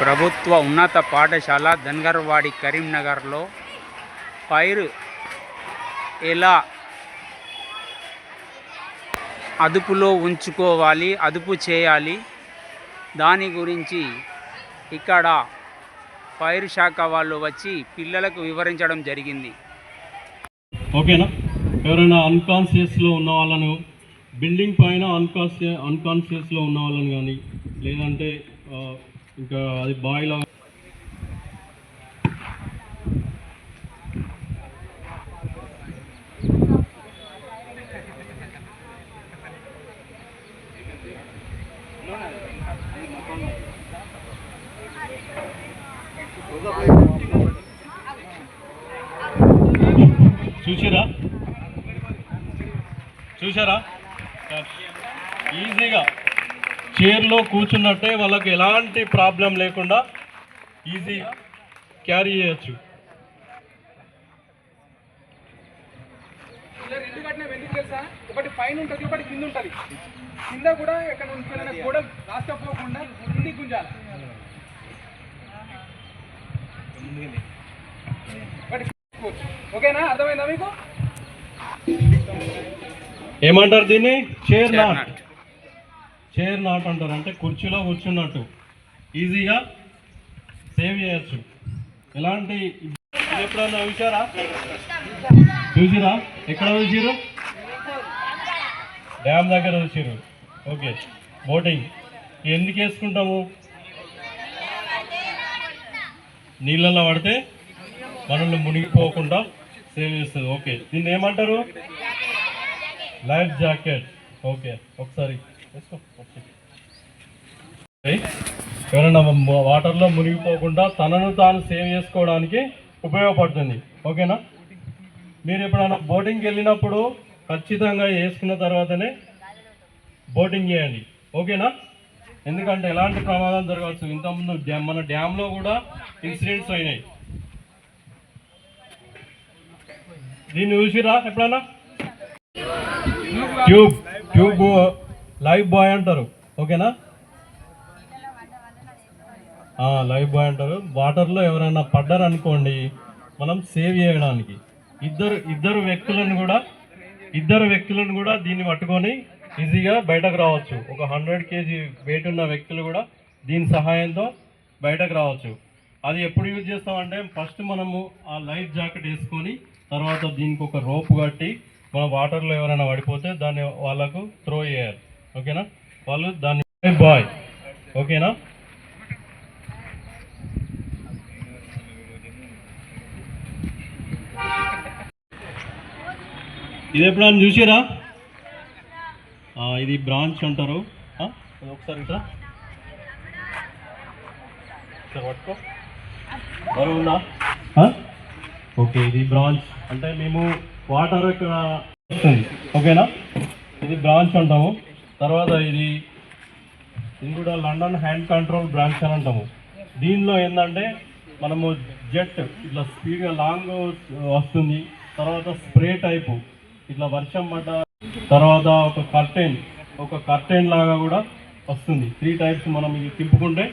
ప్రభుత్వ ఉన్నత పాఠశాల ధన్గర్వాడి కరీంనగర్లో పైరు ఎలా అదుపులో ఉంచుకోవాలి అదుపు చేయాలి? దాని గురించి ఇక్కడ పైరు శాఖ వాళ్ళు వచ్చి పిల్లలకు వివరించడం జరిగింది. ఓకేనా? ఎవరైనా అన్కాన్షియస్లో ఉన్న వాళ్ళను బిల్డింగ్ పైన అన్కాన్షియస్ అన్కాన్షియస్లో ఉన్న వాళ్ళని కానీ లేదంటే ఇంకా అది బాయిల్ చూసారా? చూసారా? ఈజీగా చైర్లో కూర్చున్నట్టే వాళ్ళకి ఎలాంటి ప్రాబ్లం లేకుండా ఈజీగా క్యారీ చేయొచ్చు. ఎందుకు తెలుసా? ఒకటి పైన ఉంటుంది ఒకటి కింద ఉంటుంది. కింద కూడా ఎక్కడ గుంజాలి. ఓకేనా? అర్థమైందా మీకు? ఏమంటారు దీన్ని? Chair not. చైర్ నాట్ అంటారు అంటే కుర్చీలో కూర్చున్నట్టు. ఈజీగా సేవ్ చేయొచ్చు. ఎలాంటి ఎప్పుడన్నా చూసారా చూసిరా? ఎక్కడ చూసిరు డ్యామ్ దగ్గర చూసిరు ఓకే బోటింగ్ ఎందుకు వేసుకుంటాము? నీళ్ళల్లో పడితే మనల్ని మునిగిపోకుండా సేవ్ చేస్తుంది. ఓకే దీన్ని ఏమంటారు? లైఫ్ జాకెట్ ఓకే ఒకసారి ఎవరైనా వాటర్లో మునిగిపోకుండా తనను తాను సేవ్ చేసుకోవడానికి ఉపయోగపడుతుంది. ఓకేనా? మీరు ఎప్పుడైనా బోటింగ్కి వెళ్ళినప్పుడు ఖచ్చితంగా వేసుకున్న తర్వాతనే బోటింగ్ చేయండి. ఓకేనా? ఎందుకంటే ఎలాంటి ప్రమాదం జరగవచ్చు ఇంతకుముందు డ్యామ్ మన డ్యామ్లో కూడా ఇన్సిడెంట్స్ అయినాయి. దీన్ని చూసిరా ఎప్పుడైనా? ట్యూబ్ ట్యూబ్ లైఫ్ బాయ్ అంటారు. ఓకేనా? లైవ్ బాయ్ అంటారు. వాటర్లో ఎవరైనా పడ్డారు అనుకోండి మనం సేవ్ చేయడానికి. ఇద్దరు ఇద్దరు వ్యక్తులను కూడా ఇద్దరు వ్యక్తులను కూడా దీన్ని పట్టుకొని ఈజీగా బయటకు రావచ్చు. ఒక హండ్రెడ్ కేజీ వెయిట్ ఉన్న వ్యక్తులు కూడా దీని సహాయంతో బయటకు రావచ్చు. అది ఎప్పుడు యూజ్ చేస్తామంటే ఫస్ట్ మనము ఆ లైఫ్ జాకెట్ వేసుకొని తర్వాత దీనికి ఒక రోప్ కట్టి మన వాటర్లో ఎవరైనా పడిపోతే దాన్ని వాళ్ళకు త్రో చేయాలి. ఓకేనా? వాళ్ళు దాన్ని బాయ్. ఓకేనా? ఇది ఎప్పుడైనా చూసారా? ఇది బ్రాంచ్ అంటారు. ఒకసారి ఇట్లా. పట్టుకో. బరువు ఉందా ఓకే ఇది బ్రాంచ్. అంటే మేము వాటర్ ఇక్కడ ఓకేనా? ఇది బ్రాంచ్ అంటాము. తర్వాత ఇది ఇది కూడా లండన్ హ్యాండ్ కంట్రోల్ బ్రాంచ్ అని అంటాము. దీనిలో ఏంటంటే మనము జెట్ ఇట్లా స్పీడ్గా లాంగ్ వస్తుంది తర్వాత స్ప్రే టైపు ఇట్లా వర్షం పడ్డ తర్వాత ఒక కర్టెన్ ఒక కర్టెన్ లాగా కూడా వస్తుంది. త్రీ టైప్స్ మనం ఇది తిప్పుకుంటే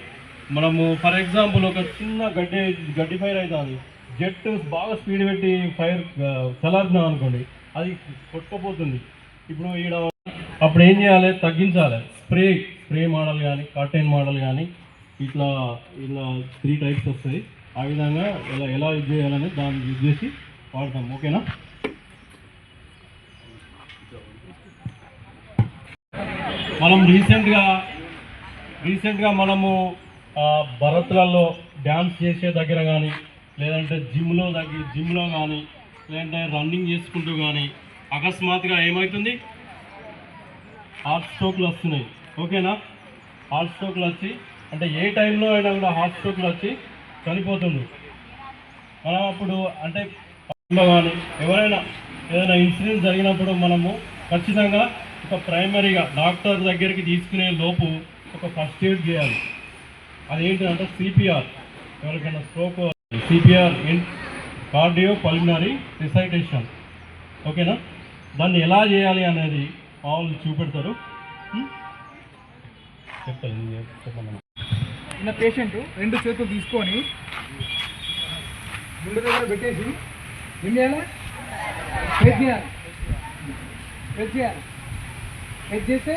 మనము ఫర్ ఎగ్జాంపుల్ ఒక చిన్న గడ్డి గడ్డి ఫైర్ అవుతుంది జెట్ బాగా స్పీడ్ పెట్టి ఫైర్ చల్లారుతున్నాం అనుకోండి అది కొట్టుకుపోతుంది. ఇప్పుడు ఈడ అప్పుడు ఏం చేయాలి? తగ్గించాలి. స్ప్రే స్ప్రే మోడల్ కానీ కర్టెన్ మోడల్ కానీ ఇట్లా ఇలా త్రీ టైప్స్ వస్తాయి. ఆ విధంగా ఎలా ఎలా యూజ్ చేయాలని దాన్ని యూజ్ చేసి వాడతాం. ఓకేనా? మనం రీసెంట్గా రీసెంట్గా మనము భరత్లలో డ్యాన్స్ చేసే దగ్గర కానీ లేదంటే జిమ్లో దగ్గర జిమ్లో కానీ లేదంటే రన్నింగ్ చేసుకుంటూ కానీ అకస్మాత్తుగా ఏమవుతుంది హార్ట్ స్ట్రోక్లు వస్తున్నాయి. ఓకేనా? హార్ట్ స్ట్రోక్లు వచ్చి అంటే ఏ టైంలో అయినా కూడా హార్ట్ స్ట్రోక్లు వచ్చి చనిపోతుంది మనం అప్పుడు అంటే కానీ ఎవరైనా ఏదైనా ఇన్సిడెంట్ జరిగినప్పుడు మనము ఖచ్చితంగా ఒక ప్రైమరీగా డాక్టర్ దగ్గరికి తీసుకునే లోపు ఒక ఫస్ట్ ఎయిడ్ చేయాలి. అదేంటంటే సిపిఆర్. ఎవరికైనా stroke CPR in cardio pulmonary resuscitation. ఓకేనా? దాన్ని ఎలా చేయాలి అనేది వాళ్ళు చూపెడతారు? చెప్తాను చెప్పమన్నా. ఉన్న పేషెంట్ రెండు చేతులు తీసుకొని గుండె దగ్గర పెట్టేసి ఏం చేయాలి? ప్రెస్ చేయాలి. ప్రెస్ చేయాలి. ప్రెస్ చేస్తే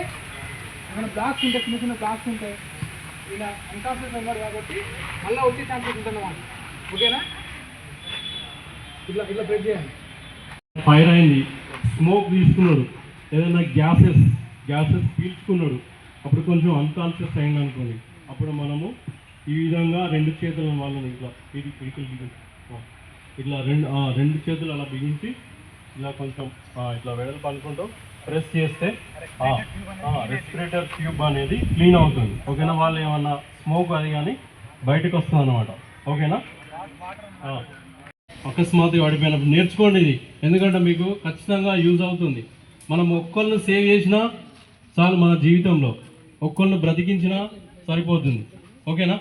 ఏమైనా బ్లాక్స్ ఉంటాయి చిన్న చిన్న బ్లాక్స్ ఉంటాయి ఇలా అన్కాన్షియస్ ఉన్నారు కాబట్టి మళ్ళీ వచ్చే ఛాన్సెస్ ఉంటుంది అన్నమాట ఓకేనా? ఇట్లా ఇట్లా ప్రెస్ చేయాలి. ఫైర్ అయింది. స్మోక్ తీసుకున్నాడు ఏదైనా గ్యాసెస్ గ్యాసెస్ పీల్చుకున్నాడు అప్పుడు కొంచెం అన్కాన్షియస్ అయింది అనుకోండి. అప్పుడు మనము ఈ విధంగా రెండు చేతుల వాళ్ళని ఇట్లా ఇది పిడికలు బిగించి ఇట్లా రెండు రెండు చేతులు అలా బిగించి ఇలా కొంచెం ఇట్లా వెడల్పు అనుకుంటూ ప్రెస్ చేస్తే రెస్పిరేటర్ ట్యూబ్ అనేది క్లీన్ అవుతుంది. ఓకేనా? వాళ్ళు ఏమన్నా స్మోక్ అది కానీ బయటకు వస్తుంది అనమాట ఓకేనా? ఆ. అకస్మాత్తుగా పడిపోయినప్పుడు నేర్చుకోండి ఇది. ఎందుకంటే మీకు ఖచ్చితంగా యూజ్ అవుతుంది. మనం ఒక్కళ్ళని సేవ్ చేసినా చాలు మన జీవితంలో. ఒక్కళ్ళని బ్రతికించినా సరిపోతుంది. ఓకేనా?